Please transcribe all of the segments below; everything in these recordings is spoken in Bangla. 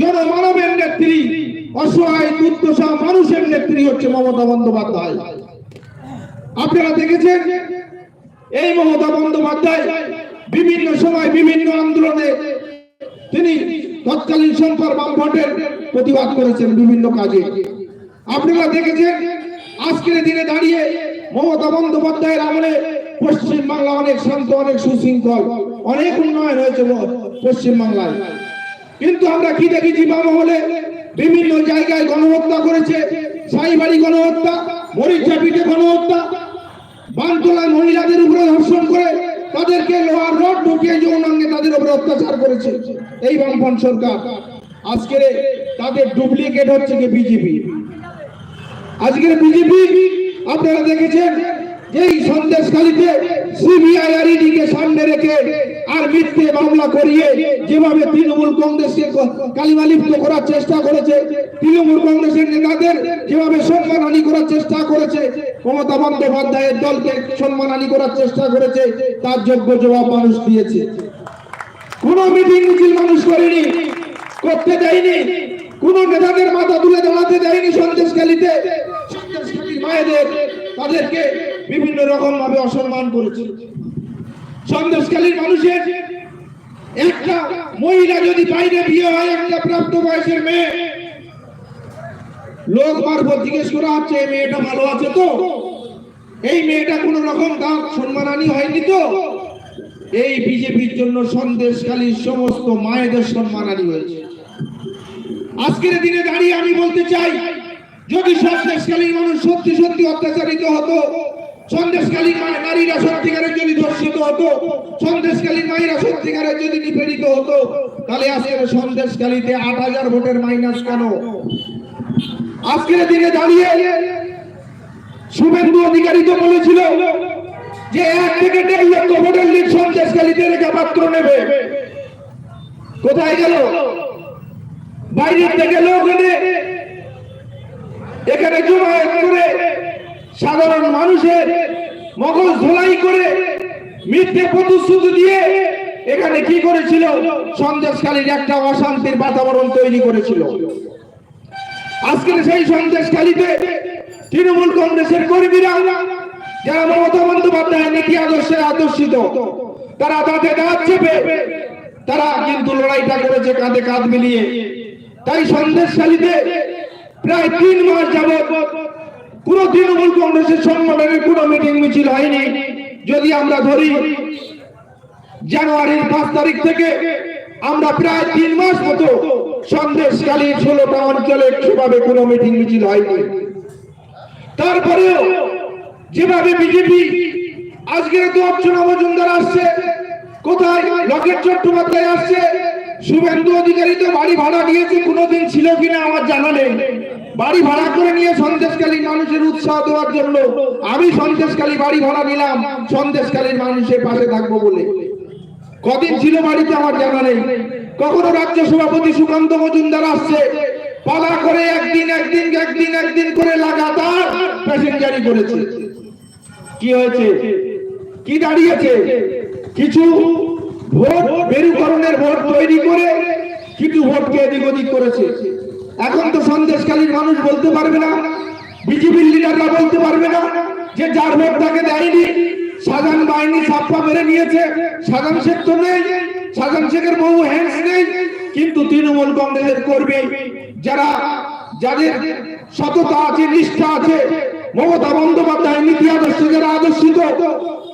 জনমানবের নেত্রী, অসহায়, দুর্দশা, মানুষের নেত্রী হচ্ছে মমতা বন্দ্যোপাধ্যায়। আপনারা দেখেছেন? এই মমতা বন্দ্যোপাধ্যায় বিভিন্ন সময় বিভিন্ন আন্দোলনে তিনি তৎকালীন সরকার বামফ্রন্টের প্রতিবাদ করেছেন বিভিন্ন কাজে। আপনারা দেখেছেন? আজকের দিনে দাঁড়িয়ে মমতা বন্দ্যোপাধ্যায়ের আমলে পশ্চিম বাংলা অনেক শান্ত, অনেক সুশৃঙ্খল, অনেক উন্নয়ন হয়েছে পশ্চিম বাংলায় কিন্তু আমরা কি দেখেছি বামহলে বিভিন্ন জায়গায় গণহত্যা করেছে। সাইবাড়ি গণহত্যা, মরিচা পিঠে গণহত্যা। বানতলায় মহিলাদের উপরে ধর্ষণ করে তাদেরকে লোহার রড ঢুকিয়ে যৌনাঙ্গে তাদের উপরে অত্যাচার করেছে। এই বামফ্রন্ট সরকার। আজকের তাদের ডুপ্লিকেট হচ্ছে কি বিজেপি। আজকের বিজেপি, আপনারা দেখেছেন, যেই সন্দেশখালীতে সিবিআই আর ইডি কে সামনে রেখে আর মিথ্যে মামলা করিয়ে যেভাবে তৃণমূল কংগ্রেসকে কালিমালিপ্ত করার চেষ্টা করেছে, তৃণমূল কংগ্রেসের নেতাদের যেভাবে সম্মানহানি করার চেষ্টা করেছে, মমতা বন্দ্যোপাধ্যায়ের দলকে সম্মানহানি করার চেষ্টা করেছে, তার যোগ্য জবাব মানুষ দিয়েছে। কোন মিটিং মিছিল মানুষ করেনি, করতে দেয়নি, কোন নেতাদের মাথা তুলে দাঁড়াতে দেয়নি সন্দেশখালীতে। সন্দেশখালীর মায়েদের, তাদেরকে বিভিন্ন রকম ভাবে অসম্মান করেছে। সন্দেশখালীর মানুষের একটা মহিলা যদি বাইরে বিয়ে হয়, একটা প্রাপ্ত বয়সের মেয়ে, লোক মারফত জিজ্ঞেস করা হচ্ছে, এই মেয়েটা ভালো আছে তো? এই মেয়েটা কোন রকম তার সম্মানানি হয়নি তো? এই বিজেপির জন্য সন্দেশখালীর সমস্ত মায়েদের সম্মানানি হয়েছে। আজকের দিনে দাঁড়িয়ে আমি বলতে চাই, যদি সন্দেশকালীন মানুষ সত্যি সত্যি অত্যাচারিত হতো সন্দেশকালীন নারীরা সত্যিকারের যদি ধর্ষিত হতো সন্দেশকালীন মায়েরা সত্যিকারের যদি নিপীড়িত হতো, তাহলে আজকের সন্দেশকালীতে আট হাজার ভোটের মাইনাস কেন? আজকের দিনে দাঁড়িয়ে শুভেন্দু অধিকারী তো বলেছিল যে এক থেকে দেড় লক্ষ ভোটের লিড সন্দেশকালীতে রেখা পাত্র নেবে। কোথায় গেল? বাইরের থেকে লোক এনে এখানে জমায়েত করে সাধারণ মানুষের মগজ ধোলাই করে মিথ্যে প্রতিশ্রুতি দিয়ে এখানে কি করেছিল? সন্দেশকালীর একটা অশান্তির বাতাবরণ তৈরি করেছিল। আজকের সেই সন্দেশকালীতে তৃণমূল কংগ্রেসের কর্মীরা, যারা মমতা বন্দ্যোপাধ্যায়ের নীতি আদর্শে আদর্শিত, তারা দাঁতে দাঁত চেপে, তারা কিন্তু লড়াইটা করেছে কাঁধে কাঁধ মিলিয়ে। তাই সন্দেশখালীতে প্রায় তিন মাস যাবৎ পুরো তৃণমূল কংগ্রেসের সংগঠনের কোনো মিটিং মিছিল হয়নি। যদি আমরা ধরি, জানুয়ারির পাঁচ তারিখ থেকে আমরা প্রায় তিন মাস মতো সন্দেশকালীন ষোলোটা অঞ্চলে সেভাবে কোনো মিটিং মিছিল হয়নি। তারপরেও যেভাবে বিজেপি আজকের তো অর্চনা মজুমদার আসছে, কোথায় লকেট চট্টোপাধ্যায় আসছে, শুভেন্দু অধিকারী তো বাড়ি ভাড়া নিয়েছে কোনোদিন ছিল কিনা আমার জানা নেই। বাড়ি ভাড়া করে নিয়ে সন্দেশকালীন মানুষের উৎসাহ দেওয়ার জন্য আমি সন্দেশকালী বাড়ি ভাড়া নিলাম সন্দেশকালীন মানুষের পাশে থাকব বলে। কদিন ছিল বাড়িতে আমার জানা নেই। কখনো রাজ্য সভাপতি সুকান্ত মজুমদার আসছে, পালা করে একদিন একদিন একদিন একদিন করে লাগাতার প্যাসেঞ্জারি করেছে। কি হয়েছে? কি দাঁড়িয়েছে? কিছু ভোট মেরুকরণের ভোট তৈরি করে, কিছু ভোটকে এদিক ওদিক করেছে। এখন তো সন্দেশকালীন মানুষ বলতে পারবে না, বিজেপির লিডাররা বলতে পারবে না যে যার ভোট তাকে দেয়নি। সাজান বাহিনী ছাপ্পা মেরে নিয়েছে। সাজান শেখ তো নেই, সাজান শেখের বহু হ্যান্ডস নেই। কিন্তু তৃণমূল কংগ্রেসের কর্মী যারা, যাদের সততা আছে, নিষ্ঠা আছে, মমতা বন্দ্যোপাধ্যায়, নীতি আদর্শ যারা আদর্শিত,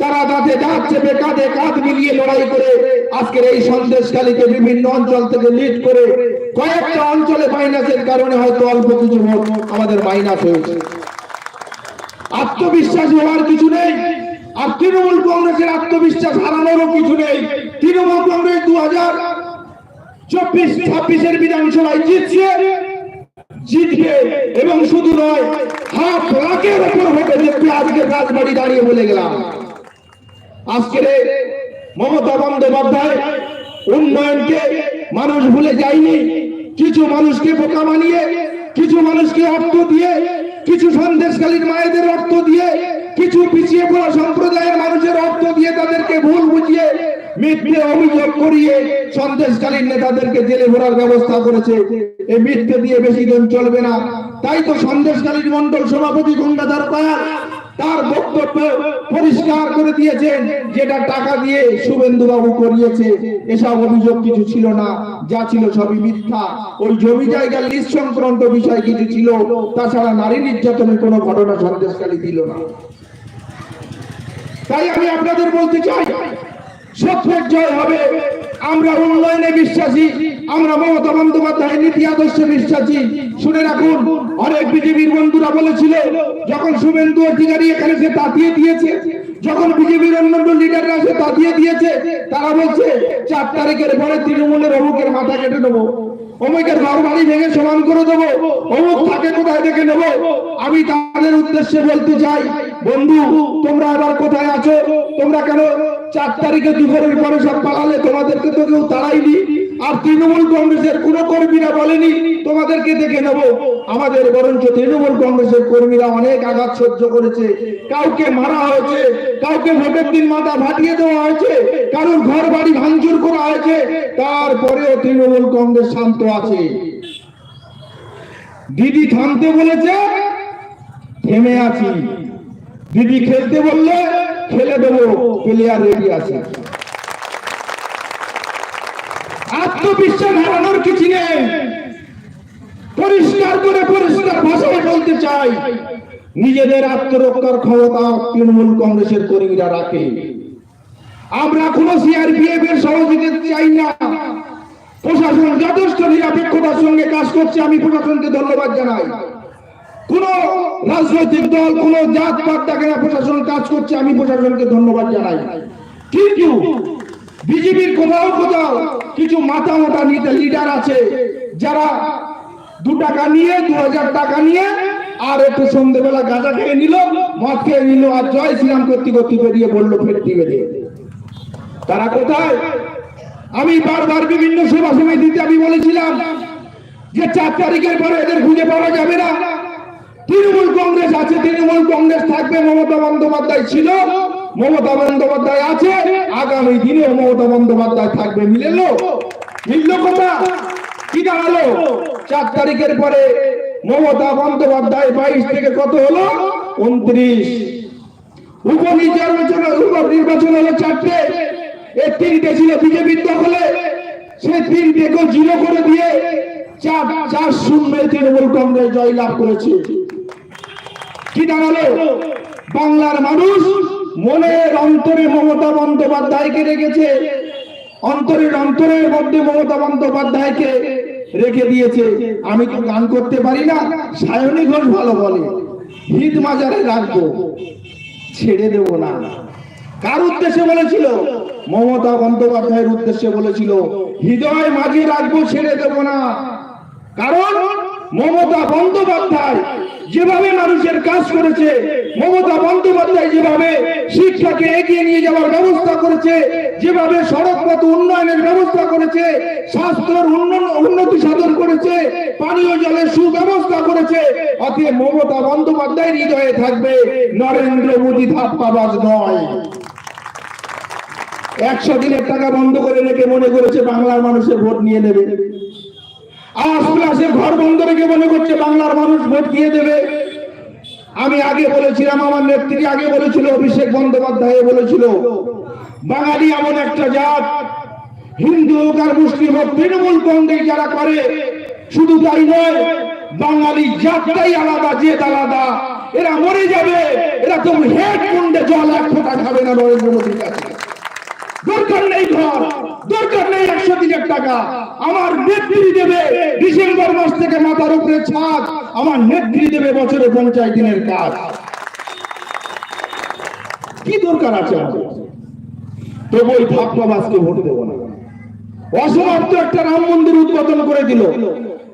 তারা দাঁত চেপে কাঁধে কাঁধ মিলিয়ে লড়াই করে আজকের এই সন্দেশকালীকে বিভিন্ন অঞ্চল থেকে লিড করে কয়েকটা অঞ্চলে মাইনাসের কারণে হয়তো অল্প কিছু ভোট আমাদের মাইনাস হয়েছে। আত্মবিশ্বাস হওয়ার কিছু নেই, আর তৃণমূল কংগ্রেসের আত্মবিশ্বাস হারানোরও কিছু নেই। তৃণমূল কংগ্রেস দু হাজার চব্বিশ, ছাব্বিশের বিধানসভায় জিতছে, জিতবে এবং শুধু নয়, হাফ লাখের উপর ভোটে জিতবে। আজকে রাজবাড়ি দাঁড়িয়ে বলে গেলাম। আজকের মমতা বন্দ্যোপাধ্যায় উন্নয়নকে মানুষ ভুলে যায়নি। কিছু মানুষকে বোকা বানিয়ে, কিছু মানুষকে অর্থ দিয়ে, কিছু সন্দেশকালীন মায়েদের অর্থ দিয়ে, কিছু পিছিয়ে পড়া সম্প্রদায়ের মানুষের অর্থ দিয়ে তাদেরকে ভুল বুঝিয়ে, মিথ্যে অভিযোগ করিয়ে সন্দেশকালীন নেতাদেরকে জেলে ভরার ব্যবস্থা করেছে। এই মিথ্যে দিয়ে বেশি দিন চলবে না। তাই তো সন্দেশকালীন মন্ডল সভাপতি গঙ্গাধর পায়াল তার বক্তব্য পরিষ্কার করে দিয়েছেন, যেটা টাকা দিয়ে শুভেন্দু বাবু করিয়েছে। এসব অভিযোগ কিছু ছিল না, যা ছিল সবই মিথ্যা। ওই জমি জায়গার লিস্ট সংক্রান্ত বিষয় কিছু ছিল, তাছাড়া নারী নির্যাতনের কোনো ঘটনা সন্দেশকালী দিল না। তাই আমি আপনাদের বলতে চাই, সত্যের জয় হবে আমরা উন্নয়নে বিশ্বাসী, আমরা মমতা বন্দ্যোপাধ্যায়ের নীতি আদর্শে বিশ্বাসী। শুনে রাখুন, অনেক বিজেপির বন্ধুরা বলেছিল, যখন শুভেন্দু অধিকারী এখানে সে তাতিয়ে দিয়েছে, যখন বিজেপির অন্যান্য লিডাররা সে তাতিয়ে দিয়েছে, তারা বলছে, চার তারিখের পরে তৃণমূলের অমুকের মাথা কেটে নেব। অমুকের ঘর বাড়ি ভেঙে সমান করে দেবো। অমুক থাকে কোথায় দেখে নেব? আমি তাদের উদ্দেশ্যে বলতে চাই, বন্ধু, তোমরা আবার কোথায় আছো? তোমরা কেন চার তারিখে দুপুরের পরে সব পালালে তোমাদেরকে তো কেউ তাড়াইনি, আর তৃণমূল কংগ্রেসের কোনো কর্মীরা বলেনি, তোমাদেরকে দেখে নেব। আমাদের বরঞ্চ তৃণমূল কংগ্রেসের কর্মীরা অনেক আঘাত সহ্য করেছে। কাউকে মারা হয়েছে, কাউকে ভোটের দিন মাথা ফাটিয়ে দেওয়া হয়েছে, কারোর ঘর বাড়ি ভাঙচুর করা হয়েছে, তারপরেও তৃণমূল কংগ্রেস শান্ত আছে। দিদি থামতে বলেছে, থেমে আছি। দিদি খেলতে বললে খেলে দেবো প্লেয়ার রেডি আছে। আত্মবিশ্বাস হারানোর কিছু নেই। পরিষ্কার করে পরিষ্কার ভাষায় বলতে চাই, নিজেদের আত্মরক্ষার ক্ষমতা তৃণমূল কংগ্রেসের কর্মীরা রাখে। আমরা কোন সিআরপিএফ এর সহযোগিতা চাই না। প্রশাসন যথেষ্ট নিরপেক্ষতার সঙ্গে কাজ করছে, আমি প্রশাসনকে ধন্যবাদ জানাই। কোন রাজনৈতিক দল, কোন জাত পাত না, প্রশাসন কাজ করছে, আমি প্রশাসনকে ধন্যবাদ জানাই। কিন্তু বিজেপির কোথাও কোথাও কিছু মাথা মোটা লিডার আছে, যারা দু টাকা নিয়ে, দু হাজার টাকা নিয়ে আর একটু সন্ধ্যেবেলা গাঁজা খেয়ে নিল, মদ খেয়ে নিল আর জয় শ্রীরাম করতে করতে বেরিয়ে বলল, ফের টিভে তারা কোথায়? আমি বারবার বিভিন্ন সভা সমিতিতে আমি বলেছিলাম যে চার তারিখের পরে এদের খুঁজে পাওয়া যাবে না। তৃণমূল কংগ্রেস আছে, তৃণমূল কংগ্রেস থাকবে, মমতা বন্দ্যোপাধ্যায় ছিল, মমতা বন্দ্যোপাধ্যায় আছে, আগামী দিনেও মমতা বন্দ্যোপাধ্যায় থাকবে, মিলেলো? মিলল কথা? কি দাঁড়াল? চার তারিখের পরে মমতা বন্দ্যোপাধ্যায় বাইশ থেকে কত হলো? উনত্রিশ। উপনির্বাচন উপনির্বাচন হলো চারটে। এর তিনটে ছিল বিজেপির দখলে। সে তিনটেকে জিরো করে দিয়ে চার চার শূন্য তৃণমূল কংগ্রেস জয়লাভ করেছে। কি দাঁড়াল বাংলার মানুষ মনের অন্তরে মমতা বন্দ্যোপাধ্যায়কে রেখেছে। অন্তরের অন্তরের মধ্যে মমতা বন্দ্যোপাধ্যায়কে রেখে দিয়েছে। আমি তো গান করতে পারি না, সায়নী ঘোষ ভালো বলে। হিত মাজারে রাখব ছেড়ে দেব না। কার উদ্দেশ্যে বলেছিল? মমতা বন্দ্যোপাধ্যায়ের উদ্দেশ্যে বলেছিল হৃদয় মাঝে রাখব, ছেড়ে দেব না। কারণ মমতা বন্দ্যোপাধ্যায় যেভাবে মানুষের কাজ করেছে, মমতা বন্দ্যোপাধ্যায় যেভাবে শিক্ষাকে এগিয়ে নিয়ে যাওয়ার ব্যবস্থা করেছে, যেভাবে সড়ক পথ উন্নয়নের ব্যবস্থা করেছে, স্বাস্থ্যের উন্নতি সাধন করেছে, পানীয় জলের সুব্যবস্থা করেছে, অতএব মমতা বন্দ্যোপাধ্যায় হৃদয়ে থাকবে নরেন্দ্র মোদী ধাপ্পাবাজ নয়। একশো দিনের টাকা বন্ধ করে রেখে মনে করেছে বাংলার মানুষের ভোট নিয়ে নেবে। আওয়াজ ক্লাসের ঘর বন্ধ রেখে মনে করছে বাংলার মানুষ ভোট দিয়ে দেবে। আমি আগে বলেছিলাম, আমার নেত্রী আগে বলেছিল, অভিষেক বন্দ্যোপাধ্যায় বলেছিল, বাঙালি এমন একটা জাত, হিন্দু হোক আর মুসলিম হোক, তৃণমূল কংগ্রেস যারা করে, শুধু তাই নয়, বাঙালি জাতটাই আলাদা, জেদ আলাদা। এরা মরে যাবে, এরা তো হেড কুন্ডে জল এক ফোঁটা খাবে না নরেন্দ্র মোদীর কাছে। দরকার নেই ঘর। দরকার নেই একশো দিনের টাকা। আমার নেত্রী দেবে ডিসেম্বর মাস থেকে মাথার উপরে ছাদ। আমার নেত্রী দেবে বছরে পঞ্চাশ দিনের কাজ। কি দরকার আছে তবু ওই ভোট দেবো না। অসমাপ্ত একটা রাম মন্দির উদ্বোধন করে দিল।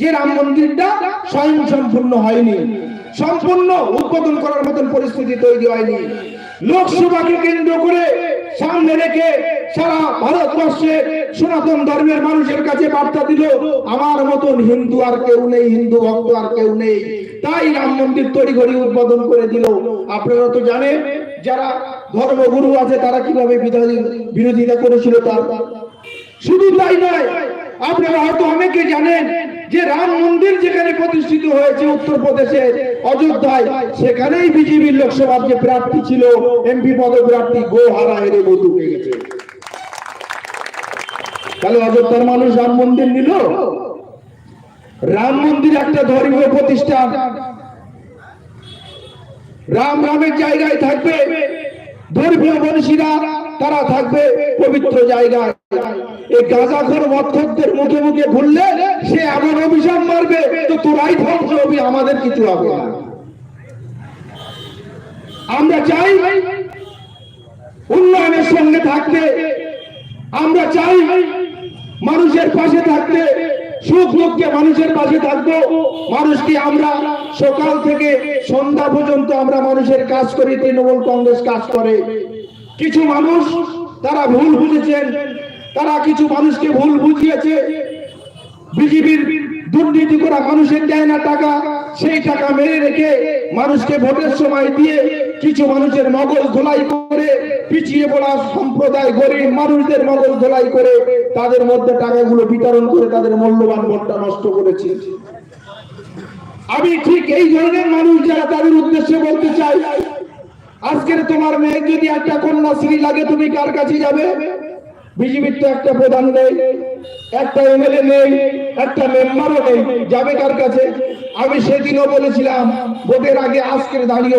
যে রাম মন্দিরটা স্বয়ং সম্পূর্ণ হয়নি। সম্পূর্ণ উদ্বোধন করার মতন পরিস্থিতি তৈরি হয়নি। লোকসভাকে কেন্দ্র করে সামনে রেখে সারা ভারতবর্ষে সনাতন ধর্মের মানুষের কাছে বার্তা দিল, আমার মতন হিন্দু আর কেউ নেই, হিন্দু ভক্ত আর কেউ নেই। তাই রাম মন্দির তৈরি উদ্বোধন করে দিল। আপনারা তো জানেন, যারা ধর্মগুরু আছে, তারা কীভাবে বিরোধী- বিরোধিতা করেছিল তার। শুধু তাই নয়, আপনারা হয়তো অনেকে জানেন যে রাম মন্দির যেখানে প্রতিষ্ঠিত হয়েছে উত্তরপ্রদেশে, অযোধ্যায়, সেখানেই বিজেপির লোকসভার যে প্রার্থী ছিল, এমপি পদপ্রার্থী গোহারা হেরে বধুকে গেছে। তাহলে অযোধ্যার মানুষ রাম মন্দির নিল? রাম মন্দির একটা ধর্মীয় প্রতিষ্ঠান। রাম রামের জায়গায় থাকবে ধর্মীয় মনীষীরা তারা থাকবে পবিত্র জায়গায়। এই গাঁজাখোর মৎখরদের মুখে মুখে ঘুরলে সে এমন অভিশাপ মারবে তো তোরাই ধ্বংস হবি, আমাদের কিছু হবে না। আমরা চাই উন্নয়নের সঙ্গে থাকতে, আমরা চাই মানুষের পাশে থাকতে, সুখ দুঃখে মানুষের পাশে থাকব। মানুষকে আমরা সকাল থেকে সন্ধ্যা পর্যন্ত আমরা মানুষের কাজ করি, তৃণমূল কংগ্রেস কাজ করে। কিছু মানুষ তারা ভুল বুঝেছেন, তারা কিছু মানুষকে ভুল বুঝিয়েছে। বিজেপির দুর্নীতি করা মানুষের দেয় না টাকা, সেই টাকা মেরে রেখে মানুষকে ভোটের সময় দিয়ে কিছু মানুষের মগজ ধোলাই করে, পিছিয়ে পড়া সম্প্রদায় গরিব মানুষদের মগজ ধোলাই করে তাদের মধ্যে টাকাগুলো বিতরণ করে তাদের মূল্যবান ভোটটা নষ্ট করেছে। আমি ঠিক এই ধরনের মানুষ যারা তাদের উদ্দেশ্যে বলতে চাই আজকের তোমার মেয়ে যদি একটা কন্যাশ্রী লাগে, তুমি কার কাছে যাবে? বিজেপির তো একটা প্রধান নেই, একটা এমএলএ নেই, একটা মেম্বারও নেই, যাবে কার কাছে? আমি সেদিনও বলেছিলাম, ভোটের আগে আজকের দাঁড়িয়ে